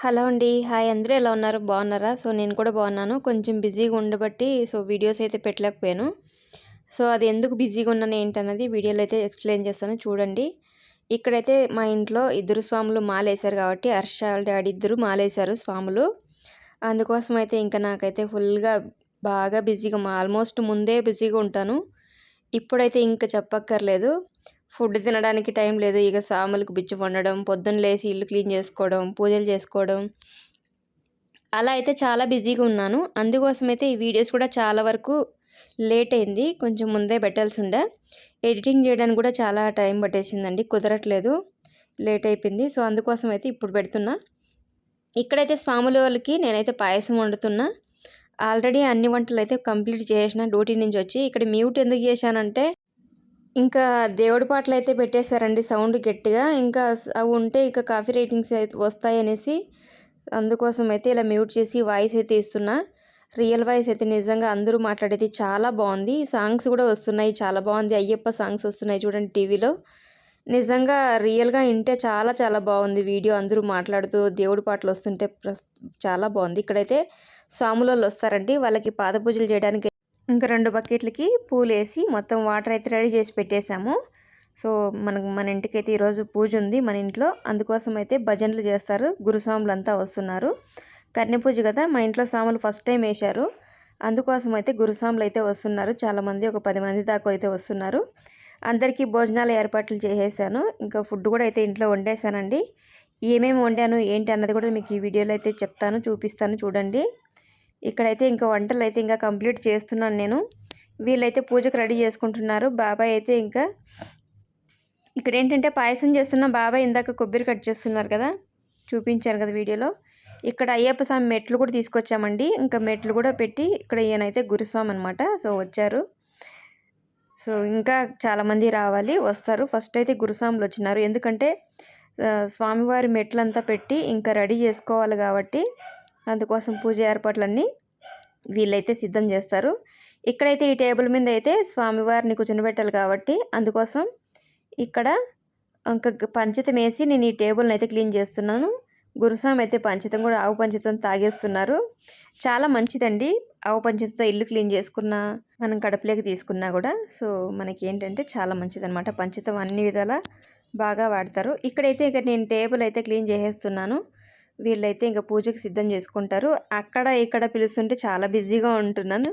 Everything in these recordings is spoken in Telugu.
హలో అండి. హాయ్ అందరూ ఎలా ఉన్నారు? బాగున్నారా? సో నేను కూడా బాగున్నాను. కొంచెం బిజీగా ఉండబట్టి సో వీడియోస్ అయితే పెట్టలేకపోయాను. సో అది ఎందుకు బిజీగా ఉన్నాను ఏంటన్నది వీడియోలో అయితే ఎక్స్ప్లెయిన్ చేస్తాను. చూడండి. ఇక్కడైతే మా ఇంట్లో ఇద్దరు స్వాములు మాలేశారు కాబట్టి హర్ష డాడీ ఇద్దరు మాలేశారు స్వాములు. అందుకోసం అయితే ఇంకా నాకైతే ఫుల్గా బాగా బిజీగా ఆల్మోస్ట్ ముందే బిజీగా ఉంటాను. ఇప్పుడైతే ఇంకా చెప్పక్కర్లేదు. ఫుడ్ తినడానికి టైం లేదు. ఇక సాములకు బిచ్చు వండడం పొద్దున్న లేచి ఇల్లు క్లీన్ చేసుకోవడం పూజలు చేసుకోవడం. అలా అయితే చాలా బిజీగా ఉన్నాను. అందుకోసం అయితే ఈ వీడియోస్ కూడా చాలా వరకు లేట్ అయింది. కొంచెం ముందే పెట్టాల్సి ఉండే. ఎడిటింగ్ చేయడానికి కూడా చాలా టైం పట్టేసిందండి. కుదరట్లేదు. లేట్ అయిపోయింది. సో అందుకోసం అయితే ఇప్పుడు పెడుతున్నా. ఇక్కడైతే స్వాముల వాళ్ళకి నేనైతే పాయసం వండుతున్నా. ఆల్రెడీ అన్ని వంటలు అయితే కంప్లీట్ చేసిన డ్యూటీ నుంచి వచ్చి. ఇక్కడ మ్యూట్ ఎందుకు చేశానంటే ఇంకా దేవుడి పాటలు అయితే పెట్టేశారండి సౌండ్ గట్టిగా. ఇంకా అవి ఉంటే ఇక కాఫీ రేటింగ్స్ అయితే వస్తాయి అనేసి అందుకోసం అయితే ఇలా మ్యూట్ చేసి వాయిస్ అయితే ఇస్తున్నా. రియల్ వాయిస్ అయితే నిజంగా అందరూ మాట్లాడేది చాలా బాగుంది. సాంగ్స్ కూడా వస్తున్నాయి చాలా బాగుంది. అయ్యప్ప సాంగ్స్ వస్తున్నాయి చూడండి టీవీలో. నిజంగా రియల్గా వింటే చాలా చాలా బాగుంది వీడియో అందరూ మాట్లాడుతూ దేవుడి పాటలు వస్తుంటే చాలా బాగుంది. ఇక్కడైతే స్వాములలో వస్తారండి. వాళ్ళకి పాద పూజలు చేయడానికి ఇంకా రెండు బకెట్లకి పూలు వేసి మొత్తం వాటర్ అయితే రెడీ చేసి పెట్టేశాము సో మనకు మన ఇంటికి అయితే ఈరోజు పూజ ఉంది మన ఇంట్లో. అందుకోసం అయితే భజనలు చేస్తారు. గురుస్వాములు అంతా వస్తున్నారు. కన్య పూజ కదా మా ఇంట్లో స్వాములు ఫస్ట్ టైం వేశారు. అందుకోసం అయితే గురుస్వాములు అయితే వస్తున్నారు. చాలామంది ఒక పది మంది దాకా అయితే వస్తున్నారు. అందరికీ భోజనాలు ఏర్పాట్లు చేసేసాను. ఇంకా ఫుడ్ కూడా అయితే ఇంట్లో వండేశానండి. ఏమేమి వండాను ఏంటి అన్నది కూడా మీకు ఈ వీడియోలో అయితే చెప్తాను చూపిస్తాను చూడండి. ఇక్కడైతే ఇంకా వంటలు అయితే ఇంకా కంప్లీట్ చేస్తున్నాను నేను. వీళ్ళైతే పూజకు రెడీ చేసుకుంటున్నారు. బాబాయ్ అయితే ఇంకా ఇక్కడ ఏంటంటే పాయసం చేస్తున్న బాబాయ్ ఇందాక కొబ్బరి కట్ చేస్తున్నారు కదా చూపించాను కదా వీడియోలో. ఇక్కడ అయ్యప్ప స్వామి మెట్లు కూడా తీసుకొచ్చామండి. ఇంకా మెట్లు కూడా పెట్టి ఇక్కడ ఈయనైతే గురుస్వామి అనమాట సో వచ్చారు. సో ఇంకా చాలామంది రావాలి వస్తారు. ఫస్ట్ అయితే గురుస్వాములు వచ్చినారు. ఎందుకంటే స్వామివారి మెట్లంతా పెట్టి ఇంకా రెడీ చేసుకోవాలి కాబట్టి అందుకోసం పూజ ఏర్పాట్లన్నీ వీళ్ళైతే సిద్ధం చేస్తారు. ఇక్కడైతే ఈ టేబుల్ మీద అయితే స్వామివారిని కూర్చొనిపెట్టాలి కాబట్టి అందుకోసం ఇక్కడ ఇంకా పంచితం వేసి నేను ఈ టేబుల్ని అయితే క్లీన్ చేస్తున్నాను. గురుస్వామి అయితే పంచితం కూడా ఆవు పంచితం తాగేస్తున్నారు. చాలా మంచిదండి. ఆవు పంచితంతో ఇల్లు క్లీన్ చేసుకున్నా మనం కడపలేక తీసుకున్నా కూడా. సో మనకి ఏంటంటే చాలా మంచిదనమాట పంచితం అన్ని విధాలా బాగా వాడతారు. ఇక్కడైతే ఇక నేను టేబుల్ అయితే క్లీన్ చేసేస్తున్నాను. వీళ్ళైతే ఇంకా పూజకి సిద్ధం చేసుకుంటారు. అక్కడ ఇక్కడ పిలుస్తుంటే చాలా బిజీగా ఉంటున్నాను.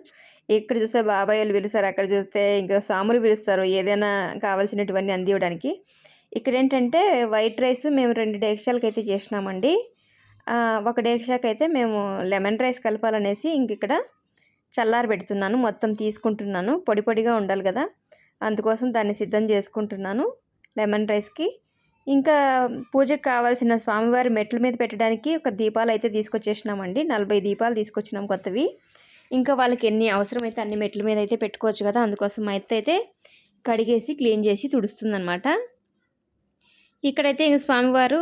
ఇక్కడ చూస్తే బాబాయ్ వాళ్ళు పిలుస్తారు అక్కడ చూస్తే ఇంకా సాములు పిలుస్తారు ఏదైనా కావాల్సినటువన్నీ అందివ్వడానికి. ఇక్కడ ఏంటంటే వైట్ రైస్ మేము రెండు డేక్షాలకి అయితే చేసినామండి. ఒక డేక్షాకి అయితే మేము లెమన్ రైస్ కలపాలనేసి ఇంక ఇక్కడ చల్లారి పెడుతున్నాను. మొత్తం తీసుకుంటున్నాను. పొడి పొడిగా ఉండాలి కదా. అందుకోసం దాన్ని సిద్ధం చేసుకుంటున్నాను లెమన్ రైస్కి. ఇంకా పూజకు కావాల్సిన స్వామివారి మెట్ల మీద పెట్టడానికి ఒక దీపాలు అయితే తీసుకొచ్చేసినామండి. నలభై దీపాలు తీసుకొచ్చినాం కొత్తవి. ఇంకా వాళ్ళకి ఎన్ని అవసరమైతే అన్ని మెట్ల మీద అయితే పెట్టుకోవచ్చు కదా అందుకోసం అయితే అయితే కడిగేసి క్లీన్ చేసి తుడుస్తుందనమాట ఇక్కడైతే ఇంక స్వామివారు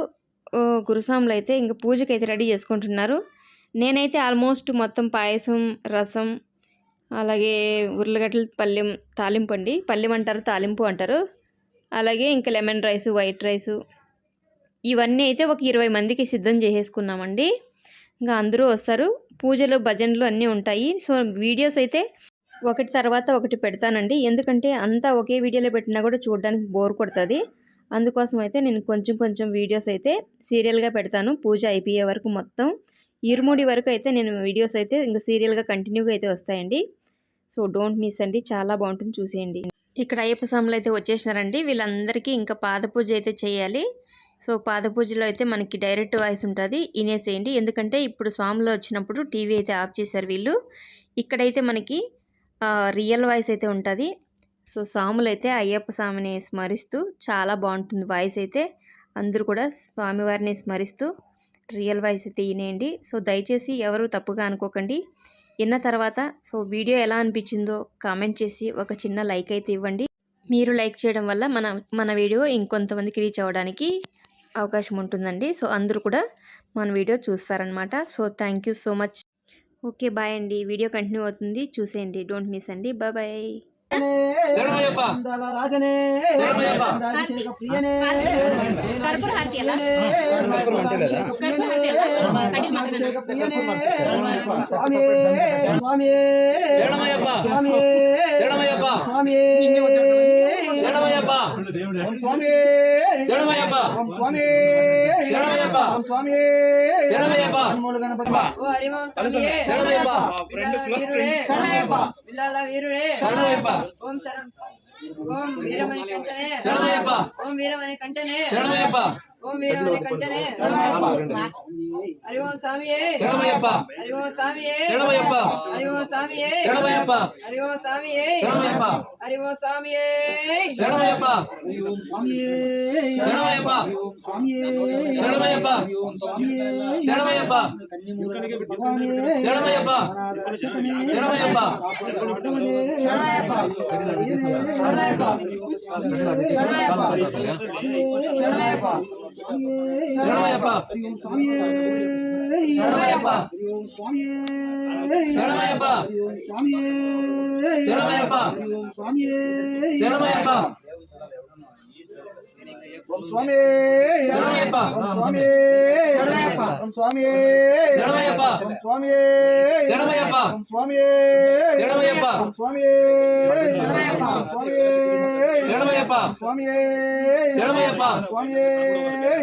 గురుస్వాములు అయితే ఇంక పూజకి అయితే రెడీ చేసుకుంటున్నారు. నేనైతే ఆల్మోస్ట్ మొత్తం పాయసం రసం అలాగే ఉర్లగడ్డల పల్లెం తాలింపు అండి. పల్లెం అంటారు తాలింపు అంటారు. అలాగే ఇంకా లెమన్ రైస్ వైట్ రైసు ఇవన్నీ అయితే ఒక ఇరవై మందికి సిద్ధం చేసేసుకున్నామండి. ఇంకా అందరూ వస్తారు. పూజలు భజనలు అన్నీ ఉంటాయి. సో వీడియోస్ అయితే ఒకటి తర్వాత ఒకటి పెడతానండి. ఎందుకంటే అంతా ఒకే వీడియోలో పెట్టినా కూడా చూడడానికి బోర్ కొడుతుంది. అందుకోసం అయితే నేను కొంచెం కొంచెం వీడియోస్ అయితే సీరియల్గా పెడతాను. పూజ అయిపోయే వరకు మొత్తం. ఇరుముడి వరకు అయితే నేను వీడియోస్ అయితే ఇంకా సీరియల్గా కంటిన్యూగా అయితే వస్తాయండి. సో డోంట్ మిస్ అండి. చాలా బాగుంటుంది. చూసేయండి. ఇక్కడ అయ్యప్ప స్వాములు అయితే వచ్చేసినారండి. వీళ్ళందరికీ ఇంకా పాద పూజ అయితే చేయాలి. సో పాద పూజలో అయితే మనకి డైరెక్ట్ వాయిస్ ఉంటుంది. ఇనేసేయండి. ఎందుకంటే ఇప్పుడు స్వాములు వచ్చినప్పుడు టీవీ అయితే ఆఫ్ చేశారు వీళ్ళు. ఇక్కడైతే మనకి రియల్ వాయిస్ అయితే ఉంటుంది. సో స్వాములు అయితే అయ్యప్ప స్వామిని స్మరిస్తూ చాలా బాగుంటుంది వాయిస్ అయితే. అందరూ కూడా స్వామివారిని స్మరిస్తూ రియల్ వాయిస్ అయితే వినేయండి. సో దయచేసి ఎవరు తప్పుగా అనుకోకండి. విన్న తర్వాత సో వీడియో ఎలా అనిపించిందో కామెంట్ చేసి ఒక చిన్న లైక్ అయితే ఇవ్వండి. మీరు లైక్ చేయడం వల్ల మన మన వీడియో ఇంకొంతమందికి రీచ్ అవ్వడానికి అవకాశం ఉంటుందండి. సో అందరూ కూడా మన video చూస్తారనమాట so thank you so much. Okay bye అండి. వీడియో కంటిన్యూ అవుతుంది. చూసేయండి. డోంట్ మిస్ అండి. Bye bye. రాజనే శరణమయ్యప్ప. అభిషేక ప్రియనే కర్పూర హారతి ఎలా? అభిషేక ప్రియనే అభిషేక ప్రియనే స్వామి స్వామి శరణమయ్యప్ప స్వామి శరణమయ్యప్ప స్వామి శరణమయ్యప్ప స్వామి శరణమయ్యప్ప స్వామి శరణమయ్యప్ప స్వామి శరణమయ్యప్ప మూల గణపతి ఓ హరిమం స్వామియే శరణమయ్యప్ప బిల్లాల వీరుడే శరణమయ్యప్ప. బిల్లాల వీరుడే శరణమయ్యప్ప ఓం శరణ్ ఓం వీరమణి కంటనే శరణమయ్యప్ప ఓం వీరమణి కంటనే శరణమయ్యప్ప ஓம் வீரமணி கண்டனே ஹரி ஓம் சாமியே சரணமையப்பா ஹரி ஓம் சாமியே சரணமையப்பா ஹரி ஓம் சாமியே சரணமையப்பா ஹரி ஓம் சாமியே சரணமையப்பா ஹரி ஓம் சாமியே சரணமையப்பா சாமியே சரணமையப்பா சாமியே சரணமையப்பா சாமியே சரணமையப்பா ಶರಣಮಯ್ಯಪ್ಪ ಶರಣಮಯ್ಯಪ್ಪ ಶರಣಮಯ್ಯಪ್ಪ ಶರಣಮಯ್ಯಪ್ಪ ಶರಣಮಯ್ಯಪ್ಪ ಓಂ ಸ್ವಾಮಿ ಶರಣಮಯ್ಯಪ್ಪ ಓಂ ಸ್ವಾಮಿ ಶರಣಮಯ್ಯಪ್ಪ ಓಂ ಸ್ವಾಮಿ ಶರಣಮಯ್ಯಪ್ಪ స్వామి శరణమయ్యప్ప స్వామి స్వామి శరణమయ్యప్ప స్వామి శరణమయ్యప్ప స్వామి శరణమయ్యప్ప స్వామి శరణమయ్యప్ప స్వామి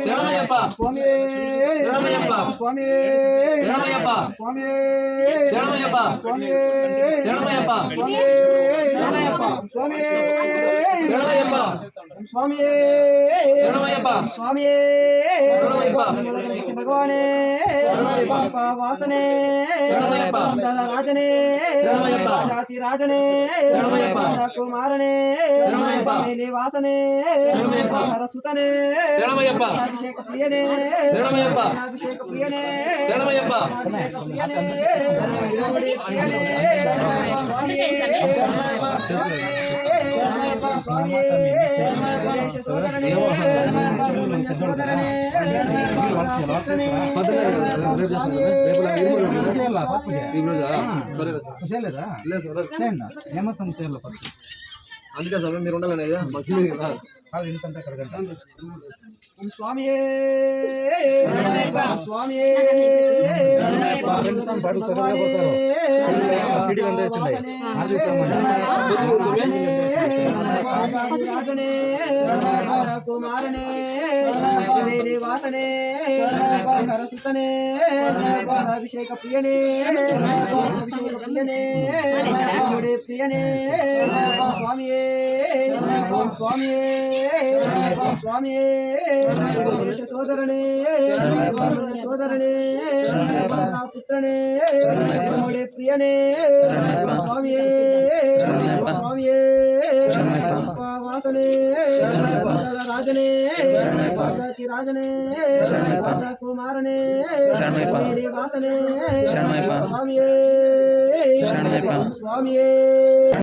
శరణమయ్యప్ప స్వామి శరణమయ్యప్ప స్వామి శరణమయ్యప్ప స్వామి స్వామి శరణమయ్యప్ప స్వామి శరణమయ్యప్ప స్వామి శరణమయ్యప్ప. భగవానే శరణమయ్యప్ప. వాసనే శరణమయ్యప్ప. దళ రాజనే శరణమయ్యప్ప. జాతి రాజనే வாசனே కుమారనే శరణమయ్యప్ప. వాసనే శరణమయ్యప్ప. సరస్వతనే శరణమయ్యప్ప. అభిషేక ప్రియనే. అభిషేక ప్రియనే. అభిషేక స్వామి శరణమయ్యప్ప స్వామి శరణమయ్యప్ప సోదరనే శరణమయ్యప్ప సోదరనే శరణమయ్యప్ప స్వామి అందుకే సార్ మీరు ఉండాలని కదా. స్వామి. స్వామి రాజనే కుమారనే వాసనే సరసుతనే అభిషేక ప్రియనే అభిషేక ప్రియనే దేవుడే ప్రియనే స్వామియే స్వామియే స్వామియే సోదరనే సోదరనే పుత్రనే ప్రియనే స్వామియే స్వామియే వాసనే రాజనే జాతి రాజనే కుమారనే వాసనే స్వామియే స్వామియే